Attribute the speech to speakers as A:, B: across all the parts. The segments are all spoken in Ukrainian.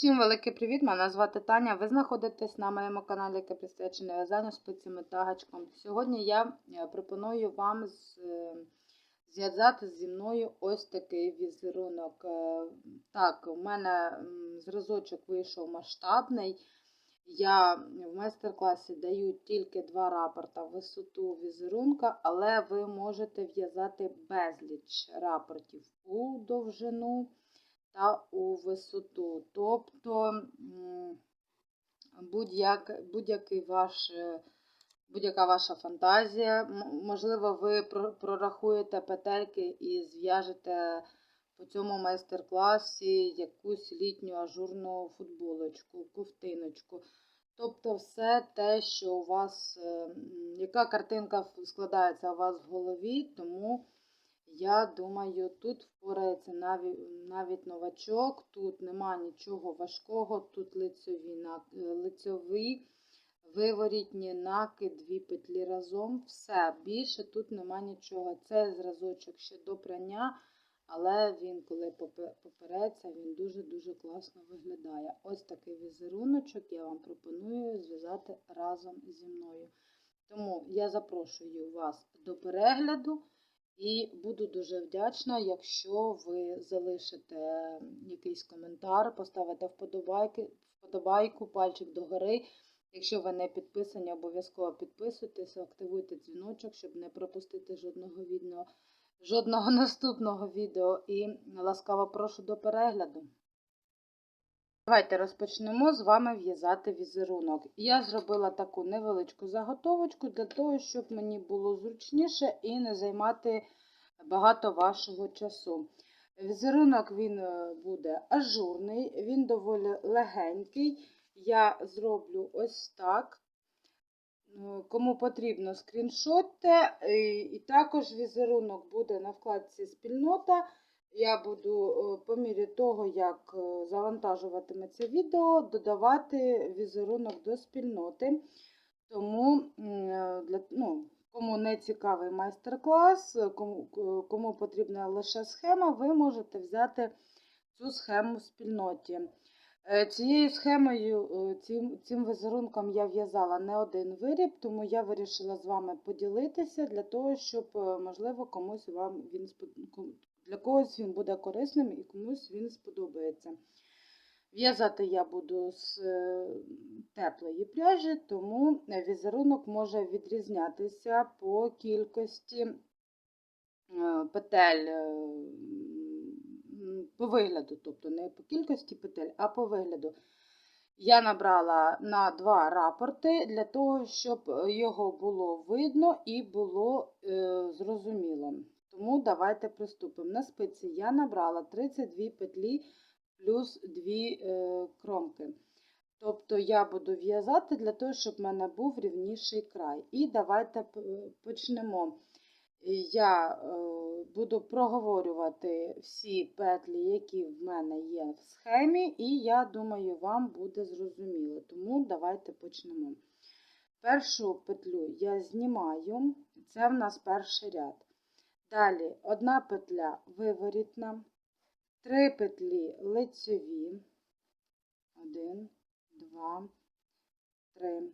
A: Усім великий привіт! Мене звати Таня. Ви знаходитесь на моєму каналі, яке присвячене в'язанню спицями та гачком. Сьогодні я е, пропоную вам е, зв'язати зі мною ось такий візерунок. Е, Так, у мене зразочок вийшов масштабний. Я в майстер-класі даю тільки два рапорта висоту візерунка, але ви можете в'язати безліч рапортів у довжину та у висоту. Тобто будь-як, будь-який ваш, е, будь-яка ваша фантазія, можливо, ви прорахуєте петельки і зв'яжете по цьому майстер-класі якусь літню ажурну футболочку, ковтиночку. Тобто все те, що у вас, е, яка картинка складається у вас в голові, тому я думаю, тут впорається навіть, навіть новачок, тут нема нічого важкого, тут лицьові, лицьові виворітні наки, дві петлі разом. Все, більше тут нема нічого. Це зразочок ще до прання, але він, коли попереться, він дуже-дуже класно виглядає. Ось такий візеруночок я вам пропоную зв'язати разом зі мною. Тому я запрошую вас до перегляду. І буду дуже вдячна, якщо ви залишите якийсь коментар, поставите вподобайки, вподобайку, пальчик догори. Якщо ви не підписані, обов'язково підписуйтесь, активуйте дзвіночок, щоб не пропустити жодного відео, жодного наступного відео. І ласкаво прошу до перегляду. Давайте розпочнемо з вами в'язати візерунок. Я зробила таку невеличку заготовочку для того, щоб мені було зручніше і не займати багато вашого часу. Візерунок він е, буде ажурний, він доволі легенький. Я зроблю ось так. Ну, Кому потрібно скріншотте, і також візерунок буде на вкладці спільнота. Я буду е, по мірі того, як е, завантажуватиметься відео, додавати візерунок до спільноти. Тому, е, для, ну, кому не цікавий майстер-клас, кому, кому потрібна лише схема, ви можете взяти цю схему в спільноті. Цією схемою, цим, цим візерунком я в'язала не один виріб, тому я вирішила з вами поділитися для того, щоб, можливо, комусь вам він для когось він буде корисним і комусь він сподобається. В'язати я буду з е, теплої пряжі, тому візерунок може відрізнятися по кількості е, петель е, по вигляду, тобто не по кількості петель, а по вигляду. Я набрала на два рапорти для того, щоб його було видно і було е, зрозуміло. Тому давайте приступимо. На спиці я набрала 32 петлі плюс 2 е, кромки. Тобто я буду в'язати для того, щоб в мене був рівніший край. І давайте почнемо. Я е, буду проговорювати всі петлі, які в мене є в схемі, і я думаю, вам буде зрозуміло. Тому давайте почнемо. Першу петлю я знімаю, це в нас перший ряд. Далі одна петля виворітна, три петлі лицьові. Один, два, три.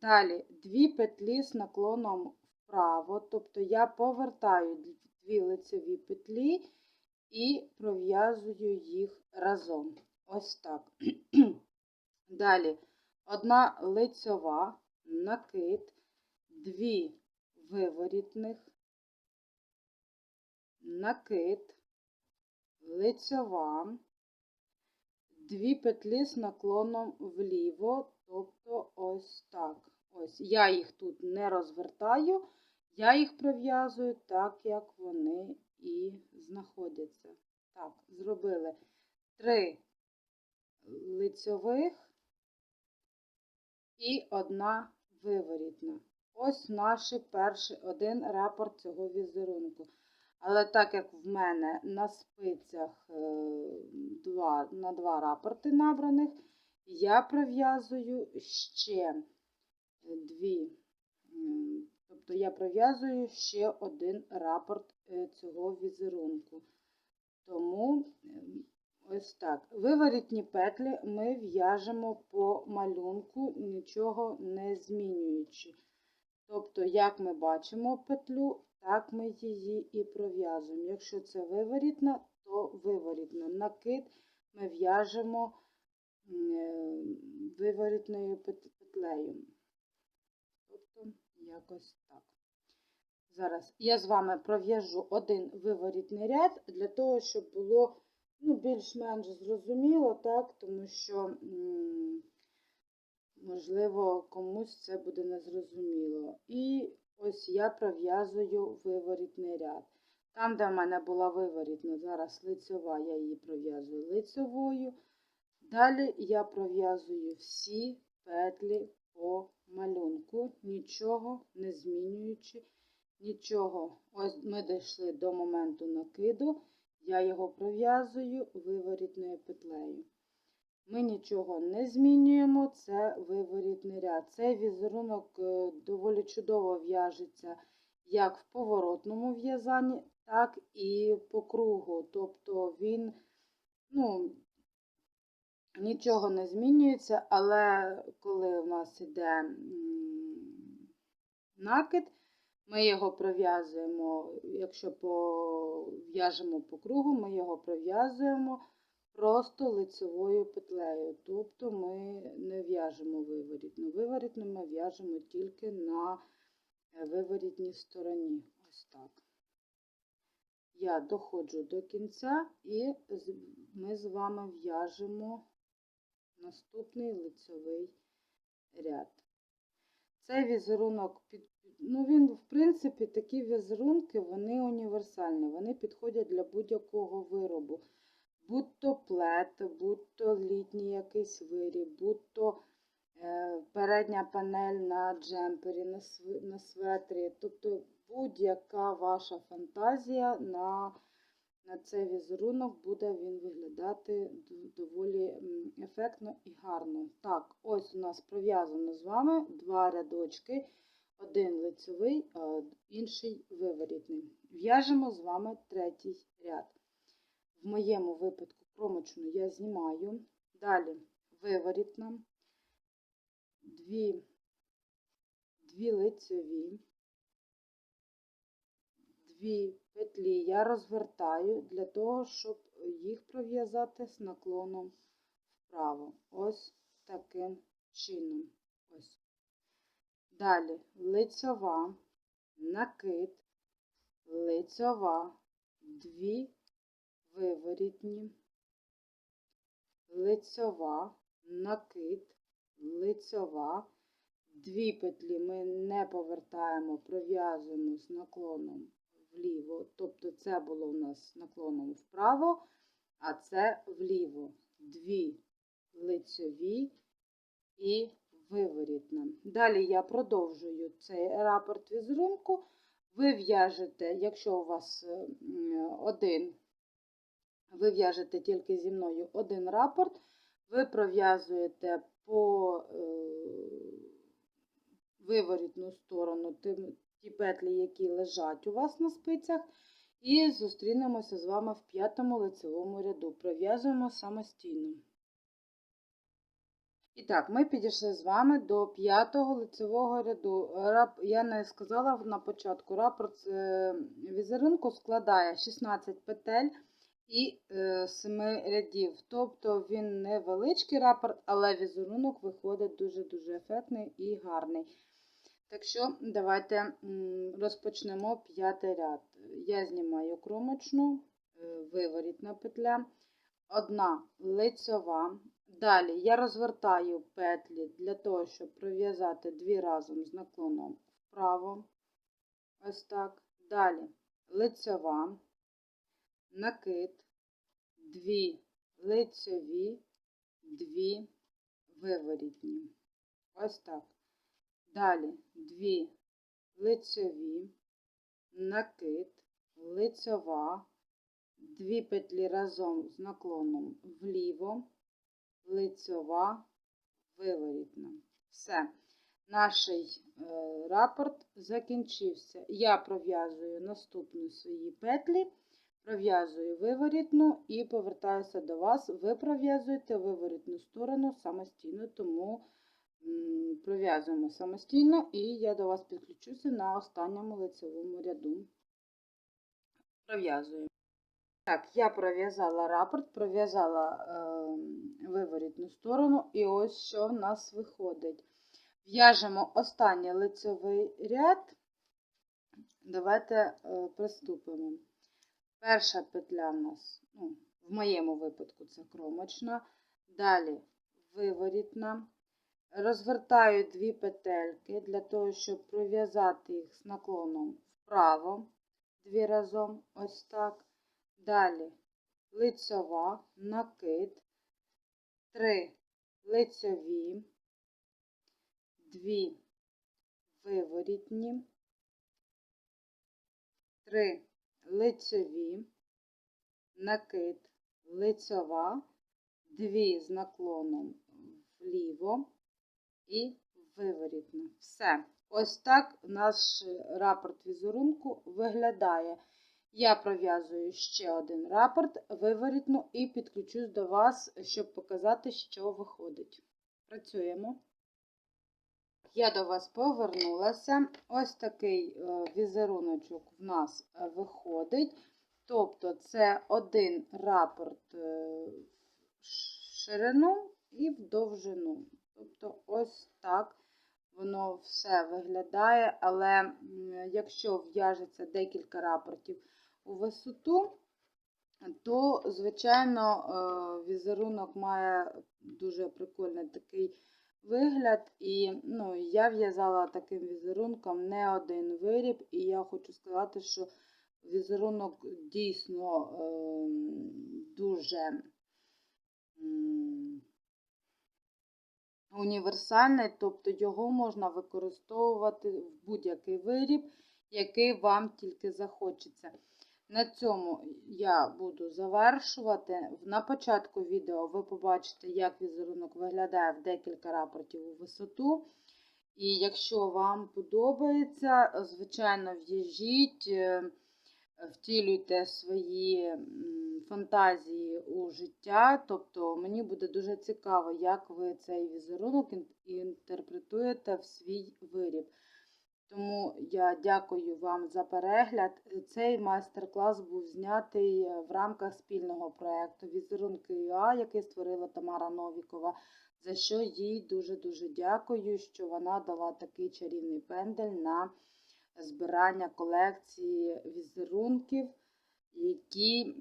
A: Далі дві петлі з наклоном вправо, тобто я повертаю дві лицеві петлі і пров'язую їх разом. Ось так. Далі одна лицьова, накид, дві виворітних, накид, лицьова, дві петлі з наклоном вліво, тобто ось так. Ось я їх тут не розвертаю, я їх пров'язую так, як вони і знаходяться. Так, зробили три лицьових і одна виворітна. Ось наш перший один рапорт цього візерунку. Але так як в мене на спицях е, два, на два рапорти набраних, я пров'язую ще дві. Тобто я пров'язую ще один рапорт е, цього візерунку. Тому Ось так. Виворітні петлі ми в'яжемо по малюнку, нічого не змінюючи. Тобто, як ми бачимо петлю, так ми її і пров'язуємо. Якщо це виворітна, то виворітна. Накид ми в'яжемо е, виворітною петлею. Тобто, якось так. Зараз я з вами пров'яжу один виворітний ряд для того, щоб було ну, більш-менш зрозуміло, так, тому що, можливо, комусь це буде незрозуміло. І ось я пров'язую виворітний ряд. Там, де в мене була виворітна, зараз лицьова, я її пров'язую лицьовою. Далі я пров'язую всі петлі по малюнку, нічого не змінюючи, нічого. Ось ми дійшли до моменту накиду, я його пров'язую виворітною петлею. Ми нічого не змінюємо, це виворітний ряд. Цей візерунок е, доволі чудово в'яжеться як в поворотному в'язанні, так і по кругу. Тобто він, ну, нічого не змінюється, але коли у нас іде накид, ми його пров'язуємо, якщо в'яжемо по кругу, ми його пров'язуємо просто лицевою петлею. Тобто ми не в'яжемо виворітну. Виворітну ми в'яжемо тільки на е, виворітній стороні. Ось так. Я доходжу до кінця і ми з вами в'яжемо наступний лицевий ряд. Цей візерунок ну він, в принципі, такі візерунки, вони універсальні, вони підходять для будь-якого виробу. Будь то плет, будь то літній якийсь виріб, будь то е, передня панель на джемпері, на, св- на светрі. Тобто будь-яка ваша фантазія на, на цей візерунок буде він виглядати доволі ефектно і гарно. Так, ось у нас пров'язано з вами два рядочки. Один лицевий, інший виворітний. В'яжемо з вами третій ряд. В моєму випадку кромочну я знімаю. Далі виворітна, дві, дві лицеві, дві петлі я розвертаю для того, щоб їх пров'язати з наклоном вправо. Ось таким чином. Ось. Далі лицьова, накид, лицьова, дві виворітні, лицьова, накид, лицьова. Дві петлі ми не повертаємо, пров'язуємо з наклоном вліво. Тобто це було у нас наклоном вправо, а це вліво. Дві лицьові і виворітна. Далі я продовжую цей рапорт візерунку. Ви в'яжете, якщо у вас е, один, ви в'яжете тільки зі мною один рапорт, ви пров'язуєте по е, виворітну сторону ті петлі, які лежать у вас на спицях, і зустрінемося з вами в п'ятому лицевому ряду. Пров'язуємо самостійно. І так, ми підійшли з вами до п'ятого лицевого ряду. Я не сказала на початку, рапорт е, візерунку складає 16 петель і е, 7 рядів. Тобто він невеличкий рапорт, але візерунок виходить дуже-дуже ефектний і гарний. Так що давайте розпочнемо п'ятий ряд. Я знімаю кромочну, е, виворітна петля, одна лицьова. Далі я розвертаю петлі для того, щоб пров'язати дві разом з наклоном вправо. Ось так. Далі лицьова, накид, дві лицьові, дві виворітні. Ось так. Далі дві лицьові, накид, лицьова, дві петлі разом з наклоном вліво, лицьова, виворітна. Все. Наш е, рапорт закінчився. Я пров'язую наступні свої петлі, Пров'язую виворітну і повертаюся до вас. Ви пров'язуєте виворітну сторону самостійно, тому пров'язуємо самостійно і я до вас підключуся на останньому лицевому ряду. Пров'язую. Так, я пров'язала рапорт, пров'язала е, виворітну сторону, і ось що в нас виходить. В'яжемо останній лицевий ряд. Давайте е, приступимо. Перша петля в нас, ну, в моєму випадку, це кромочна. Далі виворітна. Розвертаю дві петельки для того, щоб пров'язати їх з наклоном вправо, дві разом, ось так. Далі лицьова, накид, три лицьові, дві виворітні, три лицьові, накид, лицьова, дві з наклоном вліво і виворітна. Все. Ось так наш рапорт візерунку виглядає. Я пров'язую ще один рапорт, виворітну і підключусь до вас, щоб показати, що виходить. Працюємо. Я до вас повернулася. Ось такий е, візеруночок в нас е, виходить. Тобто це один рапорт е, в ширину і в довжину. Тобто, ось так воно все виглядає, але якщо в'яжеться декілька рапортів у висоту, то, звичайно, візерунок має дуже прикольний такий вигляд. І ну, я в'язала таким візерунком не один виріб, і я хочу сказати, що візерунок дійсно е, дуже м, універсальний, тобто його можна використовувати в будь-який виріб, який вам тільки захочеться. На цьому я буду завершувати. На початку відео ви побачите, як візерунок виглядає в декілька рапортів у висоту. І якщо вам подобається, звичайно, в'їжджіть, е, втілюйте свої фантазії у життя. Тобто мені буде дуже цікаво, як ви цей візерунок інтерпретуєте в свій виріб. Тому я дякую вам за перегляд. Цей майстер-клас був знятий в рамках спільного проєкту Візерунки ЮА, який створила Тамара Новікова, за що їй дуже-дуже дякую, що вона дала такий чарівний пендель на збирання колекції візерунків, які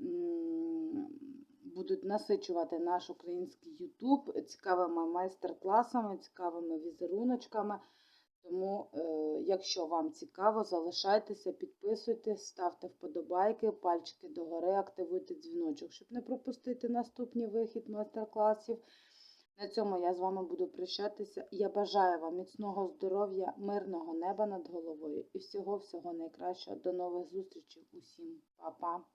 A: будуть насичувати наш український YouTube цікавими майстер-класами, цікавими візеруночками. Тому, е, якщо вам цікаво, залишайтеся, підписуйтесь, ставте вподобайки, пальчики догори, активуйте дзвіночок, щоб не пропустити наступний вихід майстер-класів. На цьому я з вами буду прощатися. Я бажаю вам міцного здоров'я, мирного неба над головою і всього-всього найкращого. До нових зустрічей усім. Па-па!